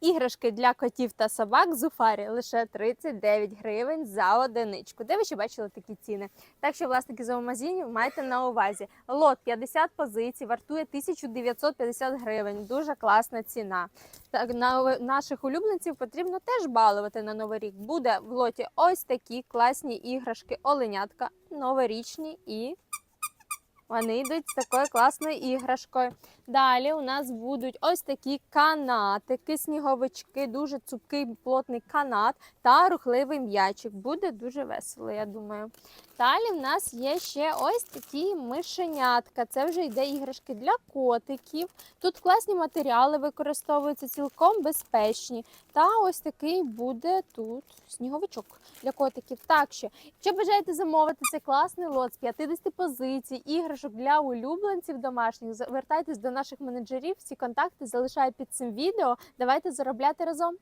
Іграшки для котів та собак Зуфарі лише 39 гривень за одиничку. Де ви ще бачили такі ціни? Так що власники зоомагазинів майте на увазі. Лот 50 позицій вартує 1950 гривень. Дуже класна ціна. Так, на наших улюбленців потрібно теж балувати на новий рік. Буде в лоті ось такі класні іграшки, оленятка, новорічні і. Вони йдуть з такою класною іграшкою. Далі у нас будуть ось такі канатики, сніговички, дуже цупкий плотний канат та рухливий м'ячик. Буде дуже весело, я думаю. Далі в нас є ще ось такі мишенятка. Це вже йде іграшки для котиків. Тут класні матеріали використовуються цілком безпечні. Та ось такий буде тут сніговичок для котиків. Так що, якщо бажаєте замовити цей класний лот з 50 позицій, іграшок для улюбленців домашніх, звертайтесь до наших менеджерів. Всі контакти залишаю під цим відео. Давайте заробляти разом.